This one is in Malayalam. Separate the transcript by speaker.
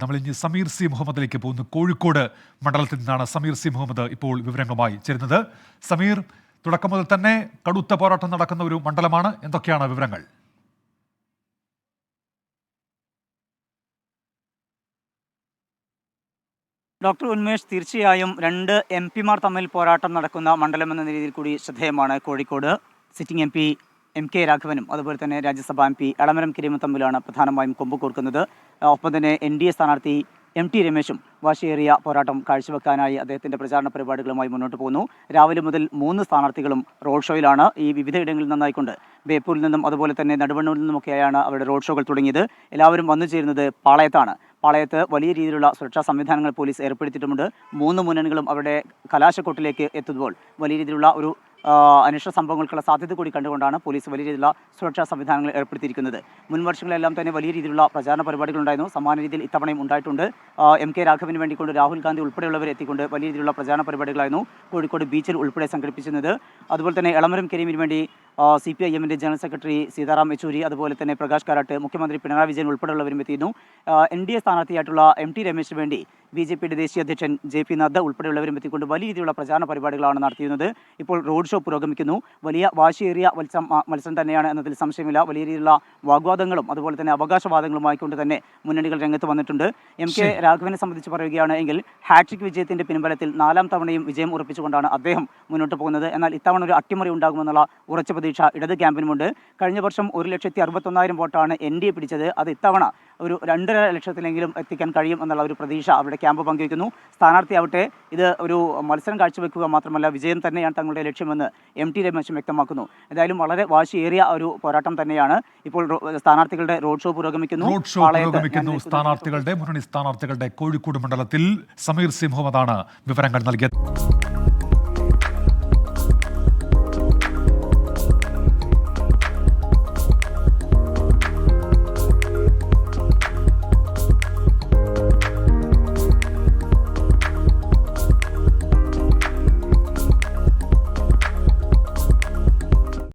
Speaker 1: നമ്മൾ ഇനി സമീർ സി മുഹമ്മദിലേക്ക് പോകുന്നു. കോഴിക്കോട് മണ്ഡലത്തിൽ നിന്നാണ് സമീർ സി മുഹമ്മദ് ഇപ്പോൾ വിവരങ്ങളുമായി ചേരുന്നത്. സമീർ തുടക്കം മുതൽ തന്നെ കടുത്ത പോരാട്ടം നടക്കുന്ന ഒരു മണ്ഡലമാണ്. എന്തൊക്കെയാണ് വിവരങ്ങൾ?
Speaker 2: ഡോക്ടർ ഉന്മേഷ് തീർച്ചയായും രണ്ട് എം പിമാർ തമ്മിൽ പോരാട്ടം നടക്കുന്ന മണ്ഡലം എന്ന രീതിയിൽ കൂടി ശ്രദ്ധേയമാണ് Kozhikode. Sitting M P M K രാഘവനും അതുപോലെ തന്നെ രാജ്യസഭാ എം പി എളമരം കിരീമും തമ്മിലാണ് പ്രധാനമായും കൊമ്പ് കോർക്കുന്നത്. ഒപ്പം തന്നെ എൻ ഡി എ സ്ഥാനാർത്ഥി എം ടി രമേശും വാശിയേറിയ പോരാട്ടം കാഴ്ചവെക്കാനായി അദ്ദേഹത്തിന്റെ പ്രചാരണ പരിപാടികളുമായി മുന്നോട്ട് പോകുന്നു. രാവിലെ മുതൽ മൂന്ന് സ്ഥാനാർത്ഥികളും റോഡ് ഷോയിലാണ്. ഈ വിവിധ ഇടങ്ങളിൽ നിന്നായിക്കൊണ്ട് ബേപ്പൂരിൽ നിന്നും അതുപോലെ തന്നെ നടുവണ്ണൂരിൽ നിന്നുമൊക്കെയാണ് അവരുടെ റോഡ് ഷോകൾ തുടങ്ങിയത്. എല്ലാവരും വന്നു ചേരുന്നത് പാളയത്താണ്. പാളയത്ത് വലിയ രീതിയിലുള്ള സുരക്ഷാ സംവിധാനങ്ങൾ പോലീസ് ഏർപ്പെടുത്തിയിട്ടുമുണ്ട്. മൂന്ന് മുന്നണികളും അവരുടെ കലാശക്കൊട്ടിലേക്ക് എത്തുമ്പോൾ വലിയ രീതിയിലുള്ള ഒരു അനിഷ്ട സംഭവങ്ങൾക്കുള്ള സാധ്യത കൂടി കണ്ടുകൊണ്ടാണ് പോലീസ് വലിയ രീതിയിലുള്ള സുരക്ഷാ സംവിധാനങ്ങൾ ഏർപ്പെടുത്തിയിരിക്കുന്നത്. മുൻ വർഷങ്ങളിലെല്ലാം തന്നെ വലിയ രീതിയിലുള്ള പ്രചാരണ പരിപാടികളുണ്ടായിരുന്നു. സമാന രീതിയിൽ ഇത്തവണയും ഉണ്ടായിട്ടുണ്ട്. എം കെ രാഘവന് വേണ്ടിക്കൊണ്ട് രാഹുൽ ഗാന്ധി ഉൾപ്പെടെയുള്ളവർ എത്തിക്കൊണ്ട് വലിയ രീതിയിലുള്ള പ്രചാരണ പരിപാടികളായിരുന്നു കോഴിക്കോട് ബീച്ചിൽ ഉൾപ്പെടെ സംഘടിപ്പിച്ചിരുന്നത്. അതുപോലെ തന്നെ എളമരം കരീമിന് വേണ്ടി സി പി ഐ എമ്മിന്റെ ജനറൽ സെക്രട്ടറി സീതാറാം യെച്ചൂരി അതുപോലെ തന്നെ പ്രകാശ് കാരാട്ട് മുഖ്യമന്ത്രി പിണറായി വിജയൻ ഉൾപ്പെടെയുള്ളവരും എത്തിയിരുന്നു. എൻ ഡി എ സ്ഥാനാർത്ഥിയായിട്ടുള്ള എം ടി രമേശിന് വേണ്ടി ബി ജെ പിയുടെ ദേശീയ അധ്യക്ഷൻ ജെ പി നദ്ദ ഉൾപ്പെടെയുള്ളവരും എത്തിക്കൊണ്ട് വലിയ രീതിയിലുള്ള പ്രചാരണ പരിപാടികളാണ് നടത്തിയിരുന്നത്. ഇപ്പോൾ റോഡ് ഷോ പുരോഗമിക്കുന്നു. വലിയ വാശിയേറിയ മത്സരം മത്സരം തന്നെയാണ് എന്നതിൽ സംശയമില്ല. വലിയ രീതിയിലുള്ള വാഗ്വാദങ്ങളും അതുപോലെ തന്നെ അവകാശവാദങ്ങളും അവകാശവാദങ്ങളുമായിക്കൊണ്ട് തന്നെ മുന്നണികൾ രംഗത്ത് വന്നിട്ടുണ്ട്. എം കെ രാഘവനെ സംബന്ധിച്ച് പറയുകയാണ് എങ്കിൽ ഹാട്രിക് വിജയത്തിന്റെ പിൻബലത്തിൽ നാലാം തവണയും വിജയം ഉറപ്പിച്ചുകൊണ്ടാണ് അദ്ദേഹം മുന്നോട്ട് പോകുന്നത്. എന്നാൽ ഇത്തവണ ഒരു അട്ടിമറി ഉണ്ടാകുമെന്നുള്ള ഉറച്ച പ്രതീക്ഷ ഇടത് ക്യാമ്പിനുമുണ്ട്. കഴിഞ്ഞ വർഷം ഒരു ലക്ഷത്തി അറുപത്തൊന്നായിരം വോട്ടാണ് എൻ ഡി എ പിടിച്ചത്. അത് ഇത്തവണ ഒരു രണ്ടര ലക്ഷത്തിലെങ്കിലും എത്തിക്കാൻ കഴിയും എന്നുള്ള ഒരു പ്രതീക്ഷ അവരുടെ ക്യാമ്പ് പങ്കുവയ്ക്കുന്നു. സ്ഥാനാർത്ഥി ആവട്ടെ ഇത് ഒരു മത്സരം കാഴ്ചവെക്കുക മാത്രമല്ല വിജയം തന്നെയാണ് തങ്ങളുടെ ലക്ഷ്യമെന്ന് എം ടി രമേശും വ്യക്തമാക്കുന്നു. എന്തായാലും വളരെ വാശിയേറിയ ഒരു പോരാട്ടം തന്നെയാണ് ഇപ്പോൾ സ്ഥാനാർത്ഥികളുടെ റോഡ് ഷോ പുരോഗമിക്കുന്നു.
Speaker 1: റോഡ് ഷോ പുരോഗമിക്കുന്നു. സ്ഥാനാർത്ഥികളുടെ മുന്നണി സ്ഥാനാർത്ഥികളുടെ കോഴിക്കോട് മണ്ഡലത്തിൽ സമീർ സി മുഹമ്മദാണ് വിവരങ്ങൾ നൽകിയത്.